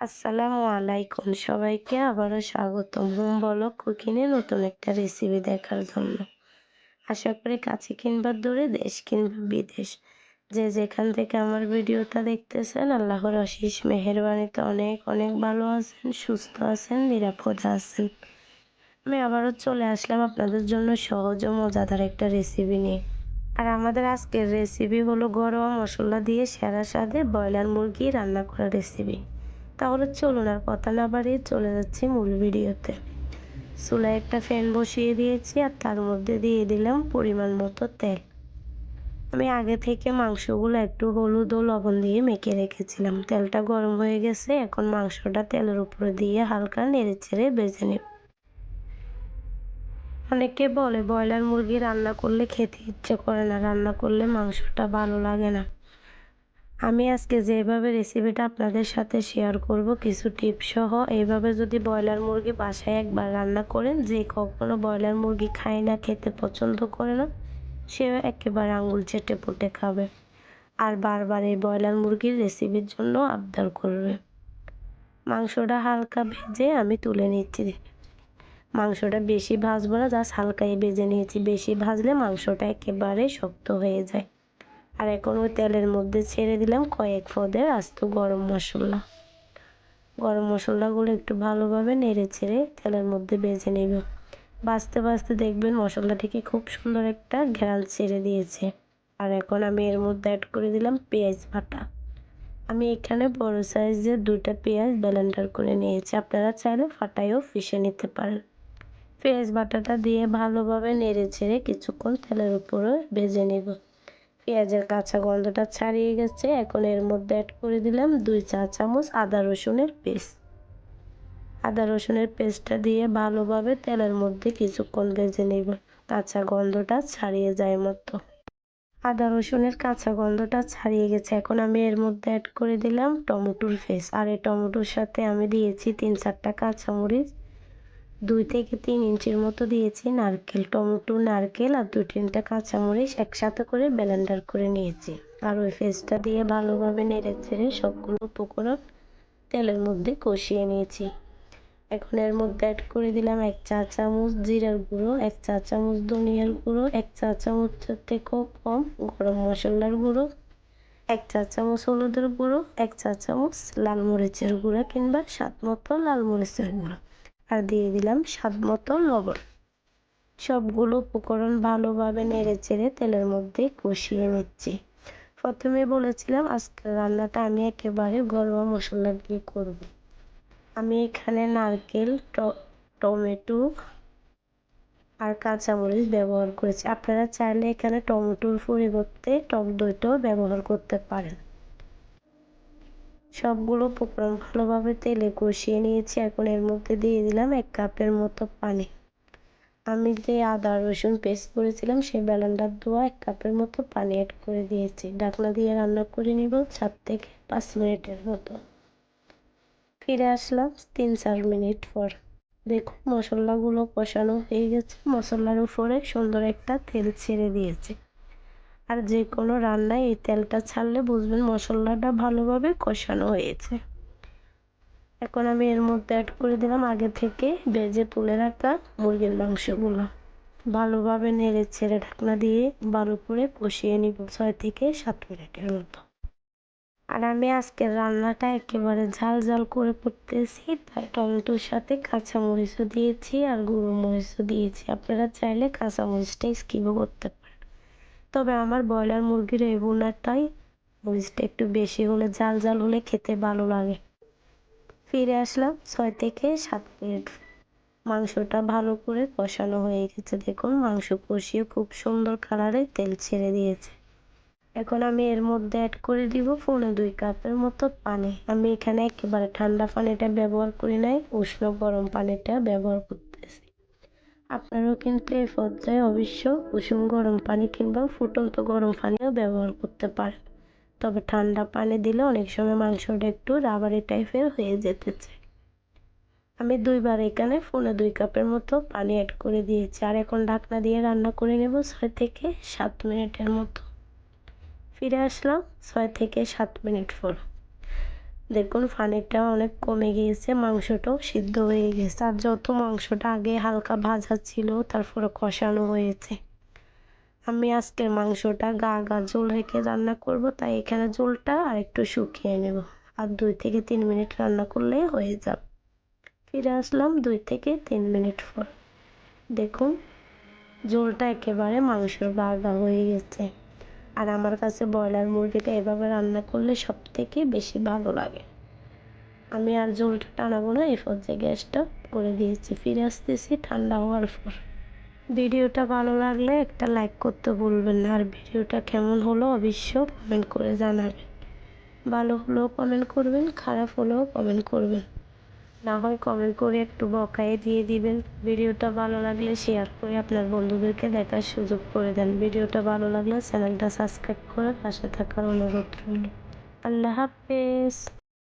আসসালামু আলাইকুম সবাইকে আবারও স্বাগতম। হোম, বলো, কুকিংয়ে নতুন একটা রেসিপি দেখার জন্য। আশা করি কাছে কিংবা দূরে, দেশ কিংবা বিদেশ। যে যেখান থেকে আমার ভিডিওটা দেখতেছেন, আল্লাহর অশেষ মেহরবানিতে অনেক অনেক ভালো আছেন, সুস্থ আছেন, নিরাপদ আছেন। আমি আবারও চলে আসলাম আপনাদের জন্য সহজ ও মজাদার একটা রেসিপি নিয়ে। আর আমাদের আজকের রেসিপি হলো গরম মশলা দিয়ে সেরা স্বাদে ব্রয়লার মুরগি রান্না করা রেসিপি তাহলে চলুন আর কথা না বাড়িয়ে চলে যাচ্ছি মূল ভিডিওতে। চুলায় একটা ফ্যান বসিয়ে দিয়েছি আর তার মধ্যে দিয়ে দিলাম পরিমাণ মতো তেল। আমি আগে থেকে মাংসগুলো একটু হলুদ ও লবণ দিয়ে মেখে রেখেছিলাম। তেলটা গরম হয়ে গেছে, এখন মাংসটা তেলের উপরে দিয়ে হালকা নেড়ে ছেড়ে বেজে নেব। অনেকে বলে ব্রয়লার মুরগি রান্না করলে খেতে ইচ্ছে করে না, রান্না করলে মাংসটা ভালো লাগে না। আমি আজকে যেভাবে রেসিপিটা আপনাদের সাথে শেয়ার করব, কিছু টিপস সহ, এইভাবে যদি ব্রয়লার মুরগি বাসায় একবার রান্না করেন, যে কখনো ব্রয়লার মুরগি খায় না, খেতে পছন্দ করে না সে একেবারে আঙুল চেটে পুটে খাবে। আর বারবার এই ব্রয়লার মুরগির রেসিপির জন্য আবদার করবে। মাংসটা হালকা ভেজে আমি তুলে নিচ্ছি। মাংসটা বেশি ভাজবো না জাস্ট হালকাই ভেজে নিয়েছি। বেশি ভাজলে মাংসটা একেবারে শক্ত হয়ে যায়। আর এখন ওই তেলের মধ্যে ছেড়ে দিলাম কয়েক ফদের আস্ত গরম মশলা। গরম মশলাগুলো একটু ভালোভাবে নেড়ে ছেড়ে তেলের মধ্যে বেজে নেব। বাঁচতে বাঁচতে দেখবেন মশলা থেকে খুব সুন্দর একটা ঘ্রাল ছেড়ে দিয়েছে। আর এখন আমি এর মধ্যে অ্যাড করে দিলাম পেঁয়াজ বাটা। আমি এখানে বড় সাইজের দুটা পেঁয়াজ ব্লেন্ডার করে নিয়েছি। আপনারা চাইলে ফাটাইও ফিশে নিতে পারেন। পেঁয়াজ বাটাটা দিয়ে ভালোভাবে নেড়ে ছেড়ে কিছুক্ষণ তেলের উপরে ভেজে নেব। পেঁয়াজের কাঁচা গন্ধটা ছাড়িয়ে গেছে। এখন এর মধ্যে অ্যাড করে দিলাম দুই চা চামচ আদা রসুনের পেস্ট। আদা রসুনের পেস্টটা দিয়ে ভালোভাবে তেলের মধ্যে কিছুক্ষণ ভেজে নেব। কাঁচা গন্ধটা ছাড়িয়ে যায় মতো। আদা রসুনের কাঁচা গন্ধটা ছাড়িয়ে গেছে। এখন আমি এর মধ্যে অ্যাড করে দিলাম টমেটোর পেস্ট। আর এই টমেটোর সাথে আমি দিয়েছি তিন চারটা কাঁচামরিচ। দুই থেকে তিন ইঞ্চির মতো দিয়েছি নারকেল, টমেটো, নারকেল আর দু তিনটা কাঁচামরিচ একসাথে করে ব্লেন্ডার করে নিয়েছি। আর ওই ফেসটা দিয়ে ভালোভাবে নেড়ে চেড়ে সবগুলো উপকরণ তেলের মধ্যে কষিয়ে নিয়েছি। এখন এর মধ্যে অ্যাড করে দিলাম এক চা চামচ জিরার গুঁড়ো, এক চা চামচ ধনিয়ার গুঁড়ো, এক চা চামচ থেকেও কম গরম মশলার গুঁড়ো, এক চা চামচ হলুদের গুঁড়ো, এক চা চামচ লাল মরিচের গুঁড়ো কিংবা স্বাদ মতো লাল মরিচের গুঁড়ো। আর দিয়ে দিলাম স্বাদ মতো লবণ। সবগুলো উপকরণ ভালোভাবে নেড়ে চেড়ে তেলের মধ্যে কষিয়ে নিচ্ছি। প্রথমে বলেছিলাম আজকের রান্নাটা আমি একেবারে গরম মশলা দিয়ে করব। আমি এখানে নারকেল টমেটো আর কাঁচামরিচ ব্যবহার করেছি। আপনারা চাইলে এখানে টমেটোর পরিবর্তে টক দইটাও ব্যবহার করতে পারেন। সবগুলো উপকরণ ভালোভাবে তেলে কষিয়ে নিয়েছি। এখন এর মধ্যে দিয়ে দিলাম এক কাপের মতো পানি। আমি যে আদা, রসুন পেস্ট করেছিলাম, সেই ব্যালেন্ডার ধোয়া এক কাপের মতো পানি অ্যাড করে দিয়েছি। ঢাকনা দিয়ে রান্না করে নিব সাত থেকে পাঁচ মিনিটের মতো। ফিরে আসলাম তিন চার মিনিট পর। দেখুন, মশলাগুলো কষানো হয়ে গেছে। মশলার উপরে সুন্দর একটা তেল ছেড়ে দিয়েছে। আর যে কোনো রান্নায় এই তেলটা ছাড়লে বুঝবেন মশলাটা ভালোভাবে কষানো হয়েছে। এখন আমি এর মধ্যে অ্যাড করে দিলাম আগে থেকে ভেজে তুলে রাখা মুরগির মাংসগুলো। ভালোভাবে নেড়ে ছেড়ে ঢাকনা দিয়ে ভালো করে কষিয়ে নিব ছয় থেকে সাত মিনিটের মতো। আর আমি আজকের রান্নাটা একেবারে ঝাল ঝাল করে করতেছি, তাই টমেটোর সাথে কাঁচামরিচও দিয়েছি আর গুঁড়ো মরিচও দিয়েছি। আপনারা চাইলে কাঁচামরিচটা স্কিপও করতে পারেন। তবে আমার ব্রয়লার মুরগির এই বোনারটাই মরিচটা একটু বেশি হলে জাল জাল হলে খেতে ভালো লাগে। ফিরে আসলাম ছয় থেকে সাত মিনিট। মাংসটা ভালো করে কষানো হয়ে গেছে। দেখুন, মাংস কষিয়ে খুব সুন্দর কালারে তেল ছেড়ে দিয়েছে। এখন আমি এর মধ্যে অ্যাড করে দিব পনেরো দুই কাপের মতো পানি। আমি এখানে একেবারে ঠান্ডা পানিটা ব্যবহার করি নাই, উষ্ণ গরম পানিটা ব্যবহার করতেছি আপনারাও কিন্তু এই পর্যায়ে অবশ্য কুসুম গরম পানি কিংবা ফুটন্ত গরম পানিও ব্যবহার করতে পারেন। তবে ঠান্ডা পানি দিলে অনেক সময় মাংসটা একটু রাবারি টাইপের হয়ে যেতে চায়। আমি দুইবার এখানে ফোনে দুই কাপের মতো পানি অ্যাড করে দিয়েছি আর এখন ঢাকনা দিয়ে রান্না করে নেব ছয় থেকে সাত মিনিটের মতো। ফিরে আসলাম ছয় থেকে সাত মিনিট পর। দেখুন পানিটা অনেক কমে গিয়েছে, মাংসটাও সিদ্ধ হয়ে গেছে। আর যত মাংসটা আগে হালকা ভাজা ছিল, তারপরে কষানো হয়েছে। আমি আজকে মাংসটা গা গা ঝোল রেখে রান্না করব, তাই এখানে ঝোলটা আর একটু শুকিয়ে নেব। আর দুই থেকে তিন মিনিট রান্না করলেই হয়ে যাবে। ফিরে আসলাম দুই থেকে তিন মিনিট পর। দেখুন, ঝোলটা একেবারে মাংসর গা গা হয়ে গেছে। আর আমার কাছে ব্রয়লার মুরগিটা এভাবে রান্না করলে সব থেকে বেশি ভালো লাগে। আমি আর ঝোলটা টানাবো না এই পর্যায়ে গ্যাসটা করে দিয়েছি, ফিরে আসতেছি ঠান্ডা হওয়ার পর। ভিডিওটা ভালো লাগলে একটা লাইক করতে ভুলবেন না, আর ভিডিওটা কেমন হলো অবশ্য কমেন্ট করে জানাবেন। ভালো হলেও কমেন্ট করবেন, খারাপ হলেও কমেন্ট করবেন। না হয় কমেন্ট করে একটু বকায়ে দিয়ে দিবেন। ভিডিওটা ভালো লাগলে শেয়ার করে আপনার বন্ধুদেরকে দেখার সুযোগ করে দেন। ভিডিওটা ভালো লাগলে চ্যানেলটা সাবস্ক্রাইব করে পাশে থাকার অনুরোধ রইল। আল্লাহ হাফেজ।